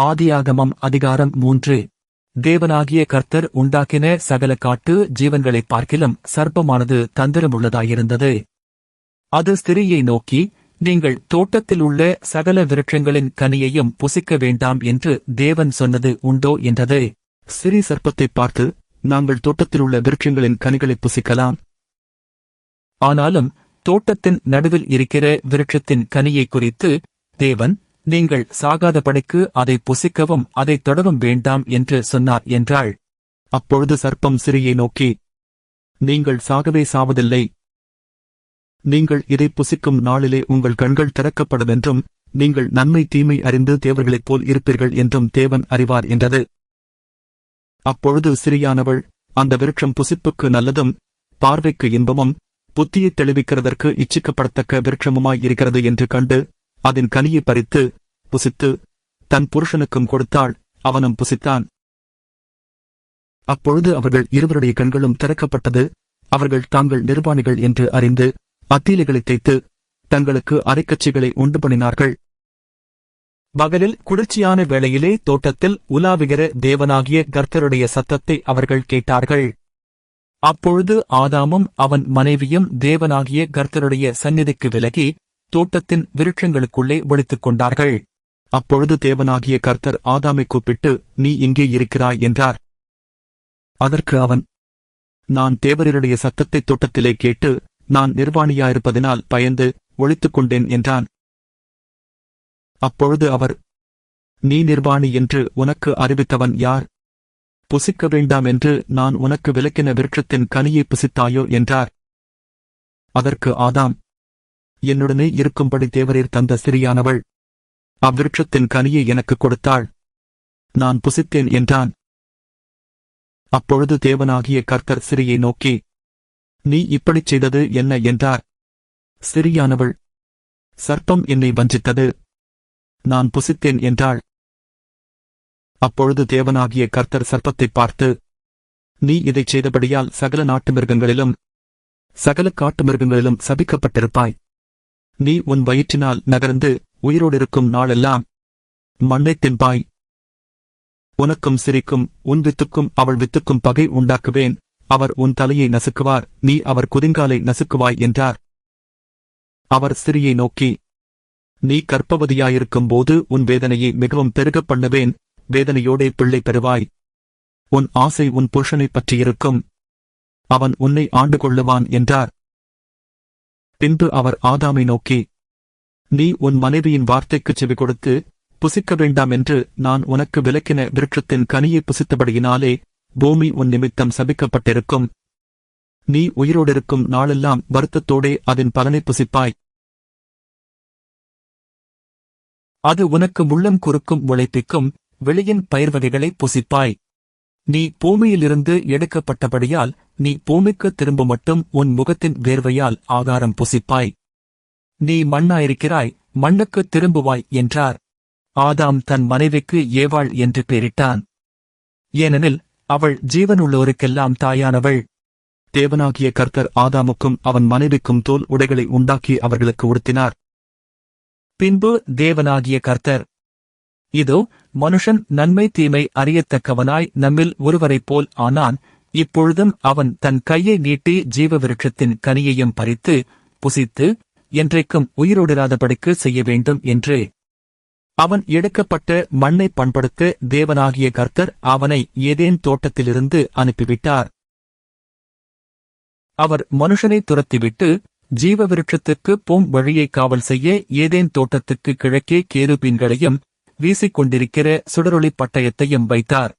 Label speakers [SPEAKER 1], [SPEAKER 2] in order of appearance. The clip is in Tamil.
[SPEAKER 1] ஆதியாகமம் அதிகாரம் மூன்று. தேவனாகிய கர்த்தர் உண்டாக்கின சகல காட்டு ஜீவன்களைப் பார்க்கிலும் சர்ப்பமானது தந்திரமுள்ளதாயிருந்தது. அது ஸ்திரியை நோக்கி நீங்கள் தோட்டத்தில் உள்ள சகல விருட்சங்களின் கனியையும் புசிக்க வேண்டாம் என்று தேவன் சொன்னது உண்டோ? என்றது.
[SPEAKER 2] சிறி சர்ப்பத்தைப் பார்த்து நாங்கள் தோட்டத்தில் உள்ள விருட்சங்களின் கனிகளை புசிக்கலாம்.
[SPEAKER 1] ஆனாலும் தோட்டத்தின் நடுவில் இருக்கிற விருட்சத்தின் கனியை குறித்து தேவன் நீங்கள் சாகாதபடிக்கு அதை புசிக்கவும் அதை தொடவும் வேண்டாம் என்று சொன்னார் என்றாள்.
[SPEAKER 2] அப்பொழுது சர்ப்பம் சிறியை நோக்கி நீங்கள் சாகவே சாவதில்லை. நீங்கள் இதை புசிக்கும் நாளிலே உங்கள் கண்கள் திறக்கப்படும் என்றும் நீங்கள் நன்மை தீமை அறிந்து தேவர்களைப் போல் இருப்பீர்கள் என்றும் தேவன் அறிவார் என்றது. அப்பொழுது சிறியானவள் அந்த விருட்சம் புசிப்புக்கு நல்லதும் பார்வைக்கு இன்பமும் புத்தியைத் தெளிவிக்கிறதற்கு இச்சிக்கப்படத்தக்க விருட்சமுமாய் இருக்கிறது என்று கண்டு அதன் கனியை பறித்து புசித்து தன் புருஷனுக்கும் கொடுத்தாள். அவனும் புசித்தான். அப்பொழுது அவர்கள் இருவருடைய கண்களும் திறக்கப்பட்டது. அவர்கள் தாங்கள் நிர்வாணிகள் என்று அறிந்து அத்தீலைகளை தைத்து தங்களுக்கு அரைக்கட்சிகளை உண்டு பண்ணினார்கள்.
[SPEAKER 1] பகலில் குளிர்ச்சியான வேளையிலே தோட்டத்தில் உலாவுகிற தேவனாகிய கர்த்தருடைய சத்தத்தை அவர்கள் கேட்டார்கள். அப்பொழுது ஆதாமும் அவன் மனைவியும் தேவனாகிய கர்த்தருடைய சந்நிதிக்கு விலகி தோட்டத்தின் விருட்சங்களுக்குள்ளே ஒழித்துக் கொண்டார்கள்.
[SPEAKER 2] அப்பொழுது தேவனாகிய கர்த்தர் ஆதாமை கூப்பிட்டு நீ இங்கே இருக்கிறாய் என்றார். அதற்கு அவன் நான் தேவரருடைய சத்தத்தை தோட்டத்திலே கேட்டு நான் நிர்வாணியாயிருப்பதினால் பயந்து ஒழித்துக் கொண்டேன் என்றான். அப்பொழுது அவர் நீ நிர்வாணி என்று உனக்கு அறிவித்தவன் யார்? புசிக்க வேண்டாம் என்று நான் உனக்கு விளக்கின விருட்சத்தின் கனியை புசித்தாயோ? என்றார். அதற்கு ஆதாம் என்னுடனே இருக்கும்படி தேவரீர் தந்த சிறியானவள். அவ்விருட்சத்தின் கனியை எனக்கு கொடுத்தாள். நான் புசித்தேன் என்றான். அப்பொழுது தேவனாகிய கர்த்தர் சிறியை நோக்கி நீ இப்படிச் செய்தது என்ன என்றார். சிறியானவள் சர்ப்பம் என்னை வஞ்சித்தது. நான் புசித்தேன் என்றாள். அப்பொழுது தேவனாகிய கர்த்தர் சர்ப்பத்தைப் பார்த்து நீ இதைச் செய்தபடியால் சகல நாட்டு மிருகங்களிலும் சகல காட்டு மிருகங்களிலும் சபிக்கப்பட்டிருப்பாய். நீ உன் வயிற்றினால் நகர்ந்து உயிரோடிருக்கும் நாளெல்லாம் மண்ணைத் தின்பாய். உனக்கும் சிரிக்கும் உன் வித்துக்கும் அவள் வித்துக்கும் பகை உண்டாக்குவேன். அவர் உன் தலையை நசுக்குவார் நீ அவர் குதிங்காலை நசுக்குவாய் என்றார். அவர் சிறியை நோக்கி நீ கற்பவதியாயிருக்கும் போது உன் வேதனையை மிகவும் பெருகப் பண்ணுவேன். வேதனையோடே பிள்ளை பெறுவாய். உன் ஆசை உன் புருஷனைப் பற்றியிருக்கும். அவன் உன்னை ஆண்டு கொள்ளுவான் என்றார். பின்பு அவர் ஆதாமை நோக்கி நீ உன் மனைவியின் வார்த்தைக்குச் செவி கொடுத்து புசிக்க வேண்டாம் என்று நான் உனக்கு விலக்கின விருட்சத்தின் கனியை புசித்தபடியினாலே பூமி உன் நிமித்தம் சபிக்கப்பட்டிருக்கும். நீ உயிரோடிருக்கும் நாளெல்லாம் வருத்தத்தோடே அதன் பலனை புசிப்பாய்.
[SPEAKER 1] அது உனக்கு முள்ளம் குறுக்கும் உழைப்பிக்கும் வெளியின் பயிர் வகைகளை புசிப்பாய். நீ பூமியிலிருந்து எடுக்கப்பட்டபடியால் நீ பூமிக்கு திரும்ப மட்டும் உன் முகத்தின் வேர்வையால் ஆகாரம் புசிப்பாய். நீ மண்ணாயிருக்கிறாய் மண்ணுக்கு திரும்புவாய் என்றார். ஆதாம் தன் மனைவிக்கு ஏவாள் என்று பெயரிட்டான். ஏனெனில் அவள் ஜீவனுள்ளோருக்கெல்லாம் தாயானவள்.
[SPEAKER 2] தேவனாகிய கர்த்தர் ஆதாமுக்கும் அவன் மனைவிக்கும் தோல் உடைகளை உண்டாக்கி அவர்களுக்கு உடுத்தினார்.
[SPEAKER 1] பின்பு தேவனாகிய கர்த்தர் இதோ மனுஷன் நன்மை தீமை அறியத்தக்கவனாய் நம்மில் ஒருவரைப் போல் ஆனான் இப்பொழுதும் அவன் தன் கையை நீட்டி ஜீவ விருட்சத்தின் கனியையும் பறித்து புசித்து என்றைக்கும் உயிரோடிராதபடிக்கு செய்ய வேண்டும் என்று. அவன் எடுக்கப்பட்ட மண்ணை பண்படுத்த தேவனாகிய கர்த்தர் அவனை ஏதேன் தோட்டத்திலிருந்து அனுப்பிவிட்டார். அவர் மனுஷனை துரத்திவிட்டு ஜீவ விருட்சத்துக்கு போம் வழியை காவல் செய்ய ஏதேன் தோட்டத்துக்கு கிழக்கே கேருபீன்களையும் வீசிக்கொண்டிருக்கிற சுடரொளி பட்டயத்தையும் வைத்தார்.